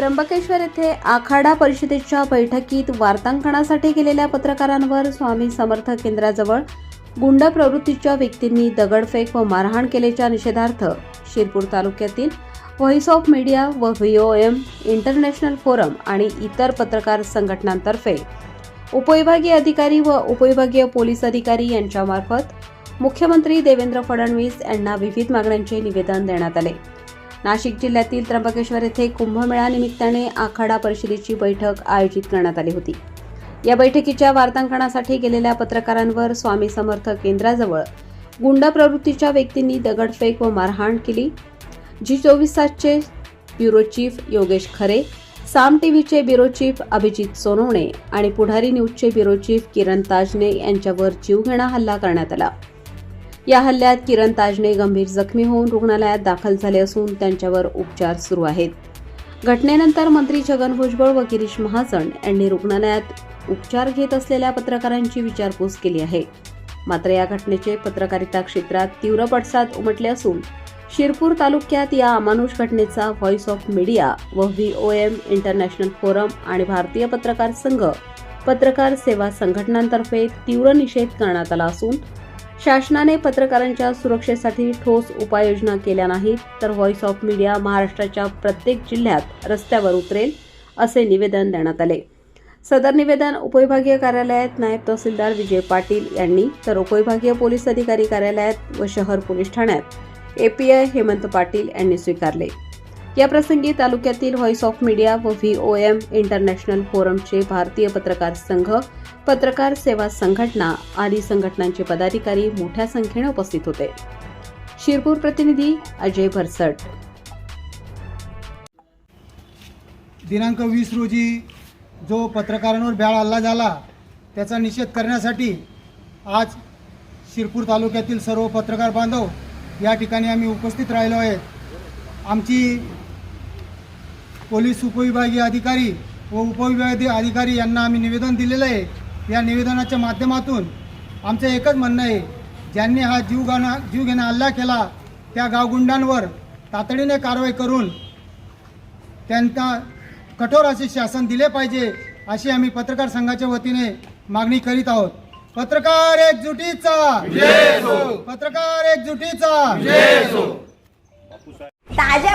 त्र्यंबकेश्वर येथे आखाडा परिषदेच्या बैठकीत वार्तांकनासाठी गेलेल्या पत्रकारांवर स्वामी समर्थ केंद्राजवळ गुंड प्रवृत्तीच्या व्यक्तींनी दगडफेक व मारहाण केल्याच्या निषेधार्थ शिरपूर तालुक्यातील व्हॉइस ऑफ मीडिया व व्हीओएम इंटरनॅशनल फोरम आणि इतर पत्रकार संघटनांतर्फे उपविभागीय अधिकारी व उपविभागीय पोलीस अधिकारी यांच्यामार्फत मुख्यमंत्री देवेंद्र फडणवीस यांना विविध मागण्यांचे निवेदन देण्यात आले. नाशिक जिल्ह्यातील त्र्यंबकेश्वर येथे कुंभमेळानिमित्ताने आखाडा परिषदेची बैठक आयोजित करण्यात आली होती. या बैठकीच्या वार्तांकनासाठी गेलेल्या पत्रकारांवर स्वामी समर्थ केंद्राजवळ गुंड प्रवृत्तीच्या व्यक्तींनी दगडफेक व मारहाण केली. जी चोवीस तासचे ब्युरो चीफ योगेश खरे साम टीव्हीचे ब्युरो चीफ अभिजित सोनवणे आणि पुढारी न्यूजचे ब्युरो चीफ किरण ताजने यांच्यावर जीवघेणा हल्ला करण्यात आला. या हल्ल्यात किरण ताजने गंभीर जखमी होऊन रुग्णालयात दाखल झाले असून त्यांच्यावर उपचार सुरू आहेत. घटनेनंतर मंत्री छगन भुजबळ व गिरीश महाजन यांनी रुग्णालयात उपचार घेत असलेल्या पत्रकारांची विचारपूस केली आहे. मात्र या घटनेचे पत्रकारिता क्षेत्रात तीव्र पडसाद उमटले असून शिरपूर तालुक्यात या अमानुष घटनेचा व्हॉइस ऑफ मीडिया व व्हीओएम इंटरनॅशनल फोरम आणि भारतीय पत्रकार संघ पत्रकार सेवा संघटनांतर्फे तीव्र निषेध करण्यात आला असून शासनाने पत्रकारांच्या सुरक्षेसाठी ठोस उपाययोजना केल्या नाहीत तर व्हॉइस ऑफ मीडिया महाराष्ट्राच्या प्रत्येक जिल्ह्यात रस्त्यावर उतरेल असे निवेदन देण्यात आले. सदर निवेदन उपविभागीय कार्यालयात नायब तहसीलदार विजय पाटील यांनी तर उपविभागीय पोलीस अधिकारी कार्यालयात व शहर पोलीस ठाण्यात. एपीआय हेमंत पाटील यांनी स्वीकारले. या प्रसंगी तालुक्यातील व्हॉइस ऑफ मीडिया व वी ओ एम इंटरनॅशनल फोरमचे भारतीय पत्रकार संघ पत्रकार सेवा संघटना आदी संघटनांचे पदाधिकारी मोठ्या संख्येने उपस्थित होते. शिरपूर प्रतिनिधी अजय भरसट. दिनांक वीस रोजी जो पत्रकारांवर भ्याळ हल्ला झाला त्याचा निषेध करण्यासाठी आज शिरपूर तालुक्यातील सर्व पत्रकार बांधव या ठिकाणी आम्ही उपस्थित राहिलो आहेत. आमची पोलीस उपविभागीय अधिकारी व उपविभागीय अधिकारी यांना आम्ही निवेदन दिलेलं आहे. या निवेदनाच्या माध्यमातून आमचं एकच म्हणणं आहे ज्यांनी हा जीव गाणा जीव घेणा हल्ला केला त्या गावगुंडांवर तातडीने कारवाई करून त्यांना कठोर असे शासन दिले पाहिजे अशी आम्ही पत्रकार संघाच्या वतीने मागणी करीत आहोत. पत्रकार एकजुटीचा! पत्रकार एकजुटीचा! ताज्या